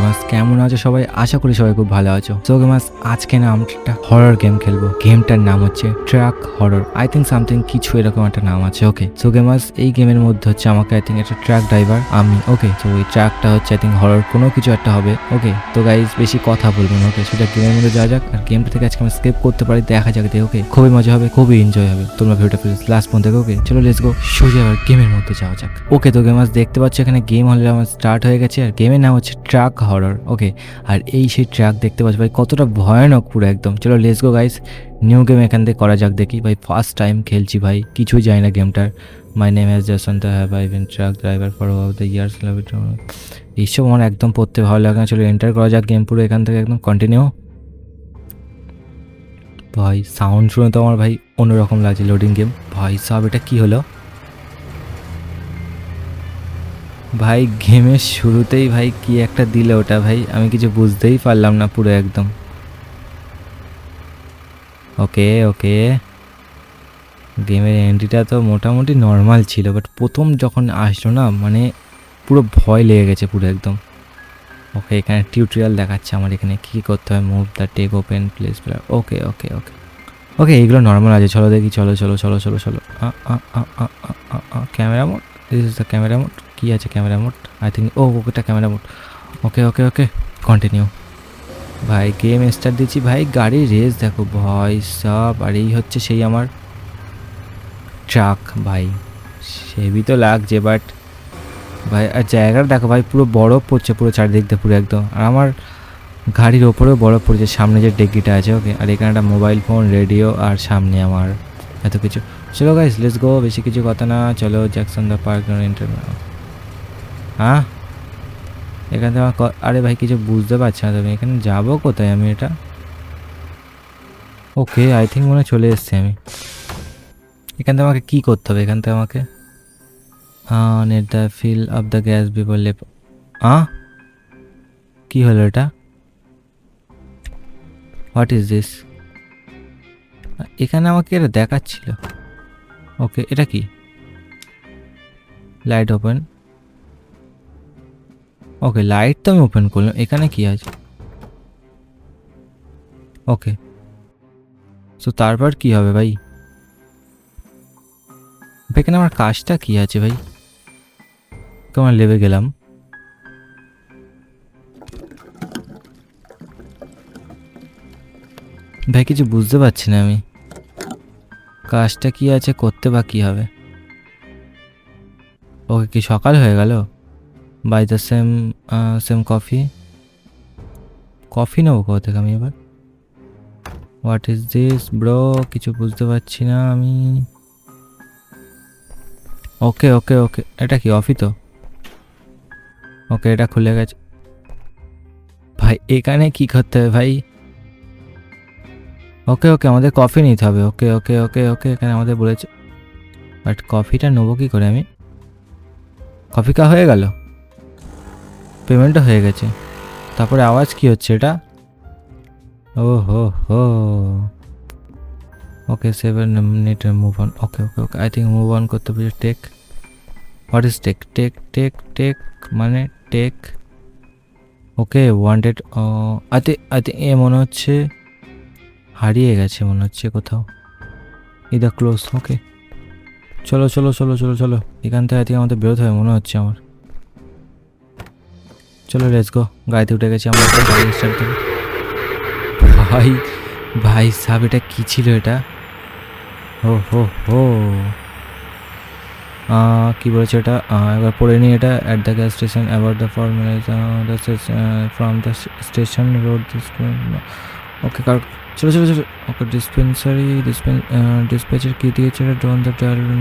গেমাস কেমন আছো সবাই? আশা করি সবাই খুব ভালো আছো। সো গেমাস আজকে না আমরা একটা হরর গেম খেলব। গেমটার নাম হচ্ছে truck horror I think something কিছু এরকম একটা নাম আছে ওকে সো গেমাস এই গেমের মধ্যে হচ্ছে আমাকে আই থিঙ্ক একটা ট্রাক ড্রাইভার আমি ওকে তো ওই ট্রাকটা হচ্ছে আই থিঙ্ক হরর কোনো কিছু একটা হবে ওকে তো গাইজ বেশি কথা বলব না ওকে সেটা গেমের মধ্যে যাওয়া যাক, আর গেমটা থেকে আজকে আমরা স্কেপ করতে পারি, দেখা যাক দিয়ে ওকে খুবই মজা হবে, খুবই এনজয় হবে। তোমরা ভিডিওটা প্লিজ লাস্ট পর্যন্ত ওকে চলো লেটস গো সোজা আবার গেমের মধ্যে যাওয়া যাক। ওকে তো গেমাস দেখতে পাচ্ছ এখানে গেম হলে আমার স্টার্ট হয়ে গেছে, আর গেমের নাম হচ্ছে ট্রাক হরর ওকে আর এই সেই ট্র্যাক দেখতে পাচ্ছ, ভাই, কতটা ভয়ানক পুরো একদম। চলো let's go guys new game এখান থেকে করা যাক, দেখি, ভাই ফার্স্ট টাইম খেলছি, ভাই, কিছুই জানি না গেমটার my name is জসন্ত have I been truck driver for the years এইসব আমার একদম পড়তে ভালো লাগে না। চলো এন্টার করা যাক গেম পুরো এখান থেকে একদম কন্টিনিউ ভাই সাউন্ড শুনে তো আমার, ভাই, অন্যরকম লাগছে লোডিং গেম ভাই, সব, এটা কী হলো? ভাই গেমের শুরুতেই ভাই কি একটা দিলে ওটা ভাই? আমি কিছু বুঝতেই পারলাম না পুরো একদম। ওকে ওকে। গেমের এন্ট্রিটা তো মোটামুটি নর্মাল ছিল বাট প্রথম যখন আসলো না মানে পুরো ভয় লেগে গেছে পুরো একদম। ওকে, এখানে টিউটোরিয়াল দেখাচ্ছে আমার এখানে কী করতে হয় move the take open place okay okay okay okay এইগুলো নর্মাল আছে, চলো দেখি, চলো চলো চলো চলো চলো। Camera mode this is the camera mode কী আছে ক্যামেরা মোড আই থিঙ্ক ও ওকেটা camera mode okay okay okay continue ভাই গেম স্টার্ট দিচ্ছি। ভাই গাড়ির রেস দেখো ভয় সব, আর এই হচ্ছে সেই আমার ট্রাক ভাই। সেবি তো লাগছে বাট ভাই, আর জায়গাটা দেখো ভাই, পুরো বরফ পড়ছে, পুরো চারিদিক দিয়ে, পুরো একদম। আর আমার গাড়ির ওপরেও বরফ পড়ছে, সামনে যে ডেকিটা আছে ওকে আর এখানে একটা মোবাইল ফোন রেডিও আর সামনে আমার এত কিছু। চলো গাইস লেটস গো বেশি কিছু কথা না। চলো জ্যাকসন দ্য পার্ক ইন্টারভিউ হ্যাঁ? এখানে আমার আরে ভাই, কিছু বুঝতে পারছি না তুমি। এখানে যাব কোথায় আমি এটা? ওকে আই থিঙ্ক মনে চলে এসেছি আমি। এখান থেকে আমাকে কী করতে হবে? এখান থেকে আমাকে হ্যাঁ net the fill of the gas before lap হ্যাঁ কী হলো এটা? হোয়াট ইজ দিস এখানে আমাকে এটা দেখাচ্ছিল। ওকে এটা কি? লাইট ওপেন ওকে লাইট তো আমি ওপেন করলাম। এখানে কি আছে? ওকে তো তারপর কি হবে ভাই? এখানে আমার কাজটা কি আছে ভাই? তোমার লেবে গেলাম? ভাই, কিছু বুঝতে পারছি না আমি। কাজটা কি আছে, করতে বা কি হবে? ওকে কি সকাল হয়ে গেল? By the same same coffee coffee নেব কোথা থেকে আমি এবার? হোয়াট ইজ দিস ব্রো কিছু বুঝতে পারছি না আমি। ওকে ওকে ওকে এটা কি অফি তো? ওকে এটা খুলে গেছে। ভাই, এখানে কি করতে হবে ভাই? ওকে ওকে, আমাদের কফি নিতে হবে। ওকে ওকে ওকে ওকে, এখানে আমাদের বলেছে। বাট কফিটা নেব কী করে আমি? কফি কা হয়ে গেল? পেমেন্টও হয়ে গেছে। তারপরে আওয়াজ কি হচ্ছে এটা? ও হো। হো okay seven minute move on okay okay okay I think move on করতে হবে। Take what is take take take take মানে টেক ওকে ওয়ান্টেড আতে আতে এ মনে হচ্ছে হারিয়ে গেছে মনে হচ্ছে কোথাও। ইদা ক্লোজ ওকে চলো চলো চলো চলো চলো। এখান থেকে থেকে আমাদের বেরোতে হবে মনে হচ্ছে আমার। চলো লেটস গো গাড়িতে উঠে গেছি আমরা ভাই ভাই সাহেব এটা কী ছিল এটা? ও হো হো। কী বলেছে এটা? আহ, একবার পড়ে নিই এটা। At the gas station about the formula from the station road okay car চলো চলো চলো। ওকে ডিসপেন্সারি ডিসপেন ডিসপ্যাচের কী দিয়েছে এটা done the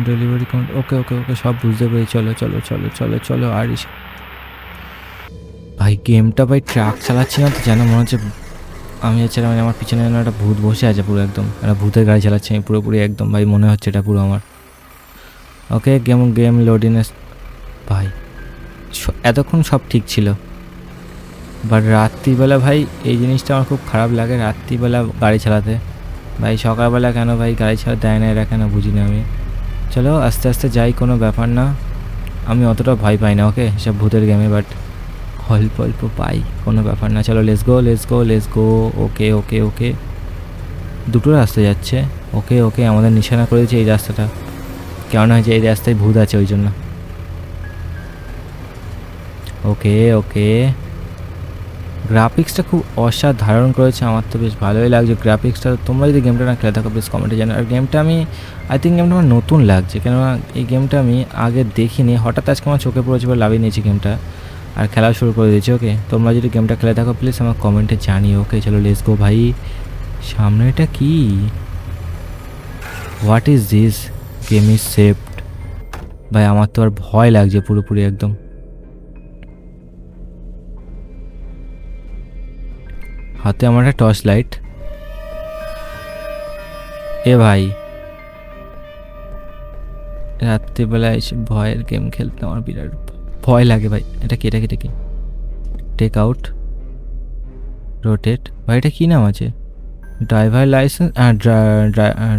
delivery count okay okay okay সব বুঝতে পেরে চলো চলো চলো চলো চলো আর ইস- ভাই গেমটা ভাই ট্রাক চালাচ্ছি না তো, যেন মনে হচ্ছে আমি হচ্ছে মানে আমার পিছনে যেন একটা ভূত বসে আছে পুরো একদম। একটা ভূতের গাড়ি চালাচ্ছি আমি পুরোপুরি একদম, ভাই মনে হচ্ছে এটা পুরো আমার। ওকে গেম গেম লোডিনেস ভাই এতক্ষণ সব ঠিক ছিল। বাট রাত্রিবেলা ভাই, এই জিনিসটা আমার খুব খারাপ লাগে রাত্রিবেলা গাড়ি চালাতে। ভাই, সকালবেলা কেন ভাই গাড়ি ছাড়া দেয় না? এরা কেন বুঝি না আমি। চলো, আস্তে আস্তে যাই, কোনো ব্যাপার না। আমি অতটা ভয় পাই না ওকে সব ভূতের গেমে বাট অল্প অল্প পাই, কোনো ব্যাপার না। চলো let's go let's go let's go okay okay okay দুটো রাস্তা যাচ্ছে ওকে ওকে আমাদের নিশানা করে দিয়েছে এই রাস্তাটা। কেমন হয়েছে এই রাস্তায় ভূত আছে ওই জন্য। ওকে ওকে গ্রাফিক্সটা খুব অসাধারণ করেছে, আমার তো বেশ ভালোই লাগছে। গ্রাফিক্সটা তোমরা যদি গেমটা না খেলে থাকো প্লিজ কমেন্টে জানো আর গেমটা আমি আই থিঙ্ক গেমটা আমার নতুন লাগছে, কেননা এই গেমটা আমি আগে দেখিনি। হঠাৎ আজকে আমার চোখে পড়েছে বলে লাভিয়ে নিয়েছি গেমটা আর খেলা শুরু করে দিয়েছি ওকে তোমরা যদি গেমটা খেলে থাকো প্লিজ আমার কমেন্টে জানিও ওকে চলো লেস গো ভাই। সামনে এটা কি? What is this game is saved ভাই, আমার তো আর ভয় লাগছে পুরোপুরি একদম। হাতে আমার একটা টর্চ লাইট এ ভাই রাত্রিবেলা এসে ভয়ের গেম খেলতে আমার বিরাট ভয় লাগে ভাই। এটা কি এটা কি এটা কি? টেক আউট রোটেট ভাই, এটা কী নাম আছে? Driver licence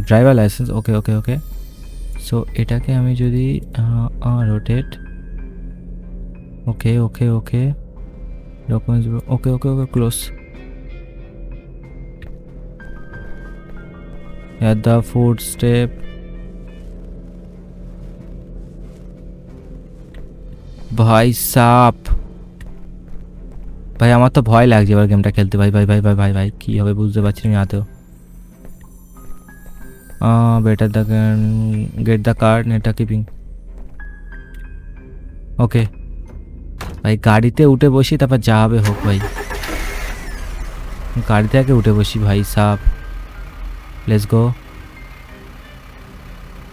driver licence okay okay okay so এটাকে আমি যদি rotate okay okay okay documents okay okay okay close at the footstep. ভাই সাপ। ভাই, আমার তো ভয় লাগছে এবার গেমটা খেলতে। ভাই ভাই ভাই ভাই ভাই ভাই, কী হবে বুঝতে পারছি না আমি হাতেও better the get the car নেটা keeping okay ভাই, গাড়িতে উঠে বসি, তারপর যা হবে হোক ভাই। গাড়িতে আগে উঠে বসি ভাই, সাপ। লেটস গো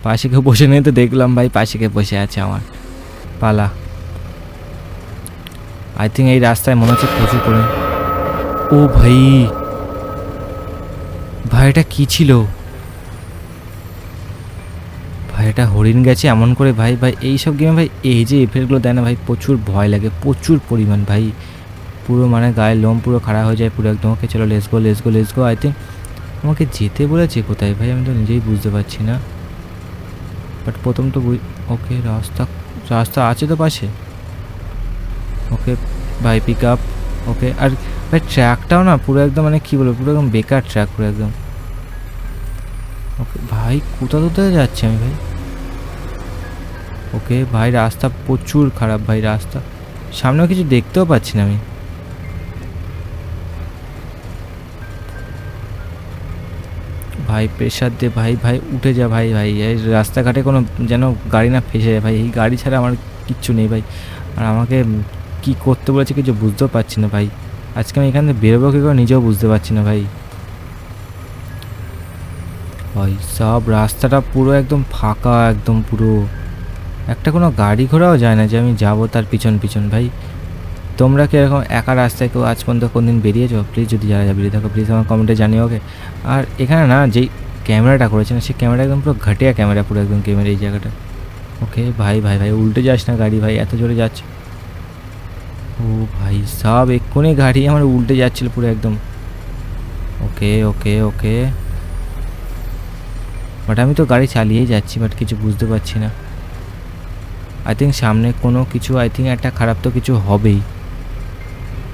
পাশে কেউ বসে নেই তো দেখলাম ভাই পাশে কেউ বসে আছে আমার। পালা। আই থিঙ্ক এই রাস্তায় মনে হচ্ছে প্রচুর করে ও ভাই। ভাই, এটা কি ছিল? ভাই, এটা হরিণ গেছে এমন করে ভাই ভাই, এইসব গেমে ভাই, এই যে এফেক্টগুলো দেয় না ভাই, প্রচুর ভয় লাগে, প্রচুর পরিমাণ ভাই। পুরো মানে গায়ের লোম পুরো খাড়া হয়ে যায়, পুরো একদম। ওকে চলো let's go let's go let's go I think আমাকে যেতে বলেছে কোথায় ভাই? আমি তো নিজেই বুঝতে পারছি না। বাট প্রথম তো ওকে রাস্তা রাস্তা আছে তো পাশে? ওকে ভাই পিক আপ ওকে আর ভাই ট্র্যাকটাও না পুরো একদম মানে কী বলব, পুরো একদম বেকার ট্র্যাক পুরো একদম। ওকে ভাই কোথা কোথায় যাচ্ছি আমি ভাই? ওকে ভাই রাস্তা প্রচুর খারাপ ভাই, রাস্তা। সামনেও কিছু দেখতেও পাচ্ছি না আমি। ভাই প্রেশার দে ভাই ভাই, উঠে যা ভাই ভাই। রাস্তাঘাটে কোনো যেন গাড়ি না ফেসে যায় ভাই। এই গাড়ি ছাড়া আমার কিচ্ছু নেই ভাই। আর আমাকে কি করতে বলেছে কিছু বুঝতেও পারছি না ভাই। আজকে আমি এখান থেকে বেরোবো কী করে নিজেও বুঝতে পারছি না ভাই। ভাই, সব রাস্তাটা পুরো একদম ফাঁকা, একদম পুরো। একটা কোনো গাড়ি ঘোড়াও যায় না যে আমি যাব তার পিছন পিছন ভাই। তোমরা কি এরকম একা রাস্তায় কেউ আজ পর্যন্ত কোন দিন বেরিয়েছো? প্লিজ যদি যারা বেরিয়ে থাকো প্লিজ আমার কমেন্টে জানিও ওকে আর এখানে না, যেই ক্যামেরাটা করেছে না, সেই ক্যামেরা একদম পুরো ঘাটিয়া ক্যামেরা পুরো একদম ক্যামেরা এই জায়গাটা। ওকে ভাই ভাই ভাই, উল্টে যাস না গাড়ি, ভাই, এত জোরে যাচ্ছে। ও ভাই, সব এক্ষুনি গাড়ি আমার উল্টে যাচ্ছিল পুরো একদম। ওকে ওকে ওকে বাট আমি তো গাড়ি চালিয়েই যাচ্ছি বাট কিছু বুঝতে পারছি না। আই থিঙ্ক সামনে কোনো কিছু আই থিঙ্ক একটা খারাপ তো কিছু হবেই।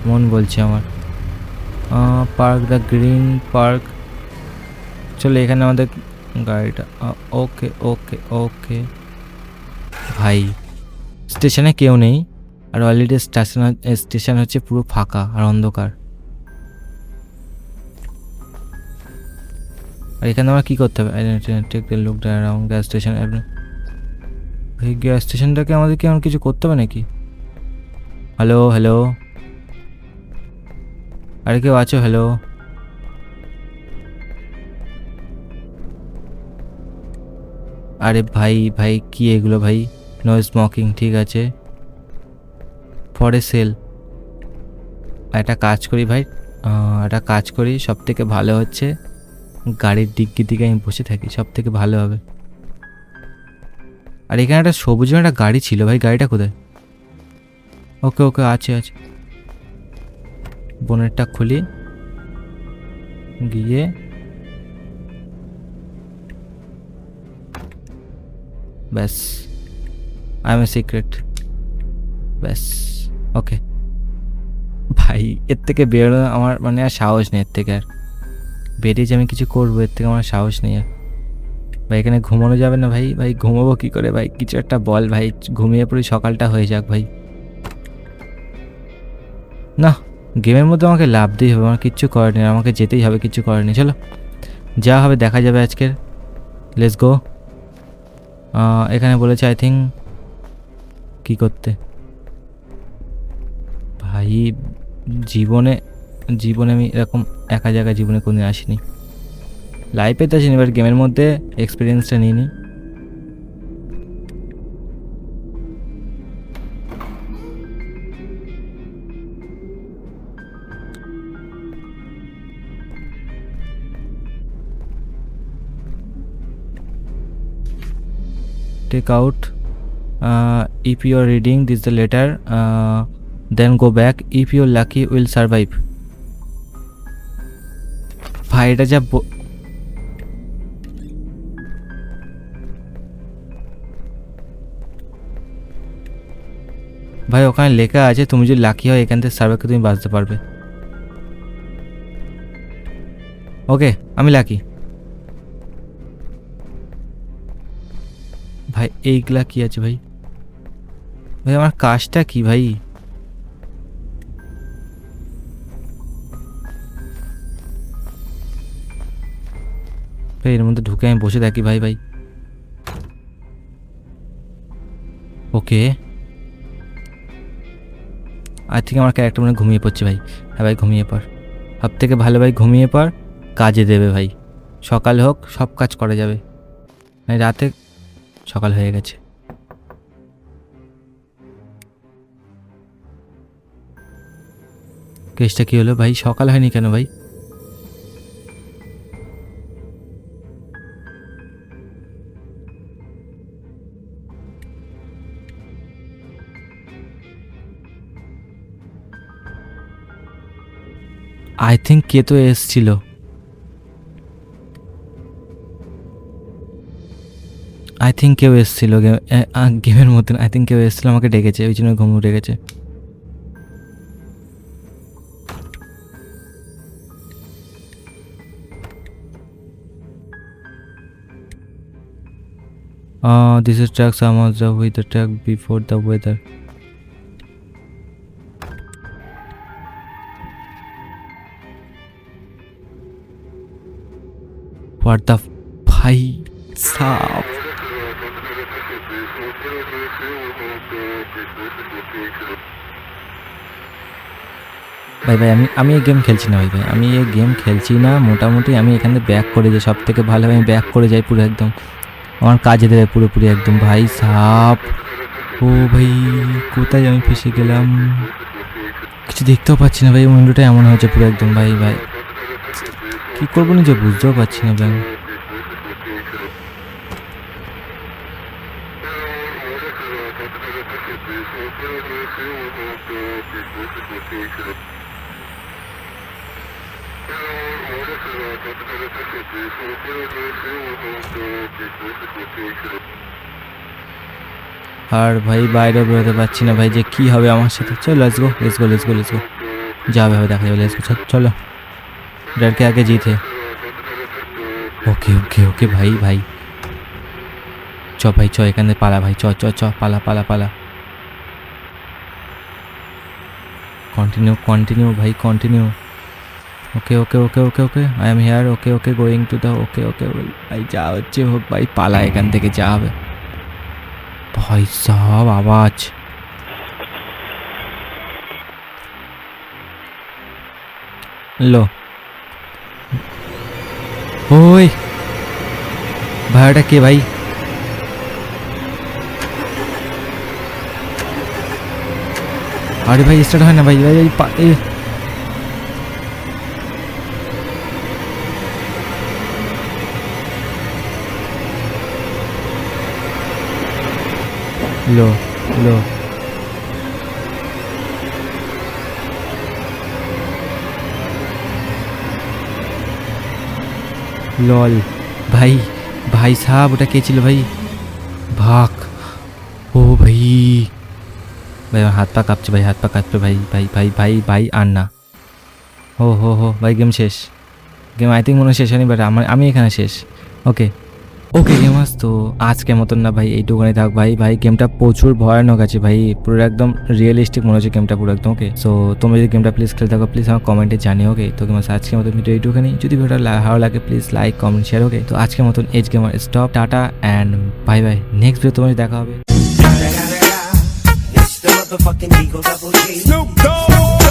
মন বলছে আমার। পার্ক দ্য গ্রিন পার্ক চলো এখানে আমাদের গাড়িটা। ওকে ওকে ওকে ভাই স্টেশনে কেউ নেই, আর অলরেডি স্টেশন স্টেশন হচ্ছে পুরো ফাঁকা আর অন্ধকার। আর এখানে আমার কী করতে হবে take the look around gas station এই গ্যাস স্টেশনটাকে আমাদেরকে এমন কিছু করতে হবে নাকি? হ্যালো হ্যালো আরে কেউ আছো? হ্যালো আরে ভাই ভাই, কি এগুলো ভাই? নো স্মোকিং ঠিক আছে। ফরে সেল একটা কাজ করি ভাই। একটা কাজ করি সব থেকে ভালো হচ্ছে গাড়ির ডিগ্গির দিকে আমি বসে থাকি সব থেকে ভালো হবে। আর এখানে একটা সবুজ একটা গাড়ি ছিল ভাই, গাড়িটা কোথায়? ওকে ওকে আছে আছে। বোনেরটা খুলি। গিয়ে ব্যাস আই এম এ সিক্রেট ব্যাস ওকে ভাই, এর থেকে বেরোনো আমার মানে আর সাহস নেই, এর থেকে আর। বেরিয়ে যে আমি কিছু করব, এর থেকে আমার সাহস নেই আর। ভাই, এখানে ঘুমানো যাবে না ভাই। ভাই, ঘুমাবো কী করে ভাই? কিছু একটা বল ভাই। ঘুমিয়ে পড়ি, সকালটা হয়ে যাক ভাই। না। গেমের মধ্যে আমাকে লাভ দিই হবে, আমার কিচ্ছু করার নেই, আমাকে যেতেই হবে কিচ্ছু করার নেই, চলো। যা হবে দেখা যাবে আজকের। লেটস গো এখানে বলেছে আই থিঙ্ক কী করতে? ভাই, জীবনে জীবনে আমি এরকম একা জায়গায় জীবনে কোনোদিন আসিনি। লাইফে তো আসিনি এবার গেমের মধ্যে এক্সপিরিয়েন্সটা নিই take out uh, if you are reading this letter uh, then go back if you're lucky will survive ভাই এটা যা ভাই ওখানে লেখা আছে তুমি যদি লাকি হয় এখান থেকে সার্ভাইভ তুমি বাঁচতে পারবে ওকে আমি লাকি এইগুলা কি আছে ভাই? ভাই, আমার কাজটা কি ভাই? ভাই, এর মধ্যে ঢুকে আমি বসে থাকি ভাই ভাই। ওকে। আই থেকে আমার ক্যারেক্টার মনে ঘুমিয়ে পড়ছে ভাই। হ্যাঁ ভাই, ঘুমিয়ে পড়। সব থেকে ভালো ভাই, ঘুমিয়ে পড়। কাজে দেবে ভাই। সকাল হোক, সব কাজ করা যাবে। মানে রাতে সকাল হয়ে গেছে। কেসটা কি হলো ভাই? সকাল হয়নি কেন ভাই? আই থিঙ্ক কে তো এসছিল। আই থিঙ্ক কেউ এসেছিল গেমের মতন আই থিঙ্ক কেউ এসেছিল আমাকে ডেকেছে ওই জন্য ঘুম Uh, track some of the with the track before the weather. What the f- ভাই সাপ ভাই ভাই, আমি আমি এই গেম খেলছি না ভাই ভাই। আমি এই গেম খেলছি না। মোটামুটি আমি এখানে ব্যাক করে যাই। সব থেকে ভালো আমি ব্যাক করে যাই পুরো একদম। আমার কাজে দেবে পুরোপুরি একদম। ভাই, সাপ। ও ভাই, কোথায় আমি ফেসে গেলাম? কিছু দেখতেও পাচ্ছি না ভাই। উইন্ডোটা এমন হয়েছে পুরো একদম। ভাই ভাই। কী করব নিজে বুঝতেও পারছি না ভাই। আর ভাই বাইরেও বেরোতে পারছি না ভাই যে কি হবে আমার সাথে চলো let's go let's go let's go let's go যাবে হবে দেখা যাবে লেটস গো চলো डर के आगे जीत है ওকে ওকে ওকে ভাই ভাই চ ভাই চ এখানে পালা ভাই চ চ চ পালা পালা পালা কন্টিনিউ কন্টিনিউ ভাই continue okay okay okay okay okay I am here okay okay going to the okay okay ভাই যা হচ্ছে হোক ভাই পালা এখান থেকে যা হবে ভাই সব আওয়াজ লো ওই ভাইটা কে ভাই আরে ভাই স্টার্ট হয় না ভাই ভাই ভাই লো লো লল, ভাই ভাই সাহাব, ওটা কে ছিল ভাই? ভাগ ও ভাই। ভাই হাত পা কাঁপছে ভাই, হাত পা কাঁপছে ভাই ভাই ভাই ভাই ভাই, আর না। ও, হো হো, ভাই, গেম শেষ। গেম আই থিঙ্ক মনে শেষ হয়নি, বাট আমার, আমি এখানে শেষ। ওকে। ওকে গেমার্স তো আজকের মতন না ভাই, এইটুকুনি থাক ভাই। ভাই গেমটা প্রচুর ভয়ানক আছে ভাই। পুরো একদম রিয়েলিস্টিক মনে হচ্ছে গেমটা পুরো একদম ওকে সো তোমরা যদি গেমটা প্লিজ খেলে থাকো প্লিজ আমার কমেন্টে জানিও ওকে তো গেমার্স আজকের মতন ভিডিও এইটুখানি। যদি ভিডিওটা ভালো লাগে please like comment share okay তো আজকের মতন edge gamer stop tata and bye bye next video তোমাদের দেখা হবে. Snoop Dogg.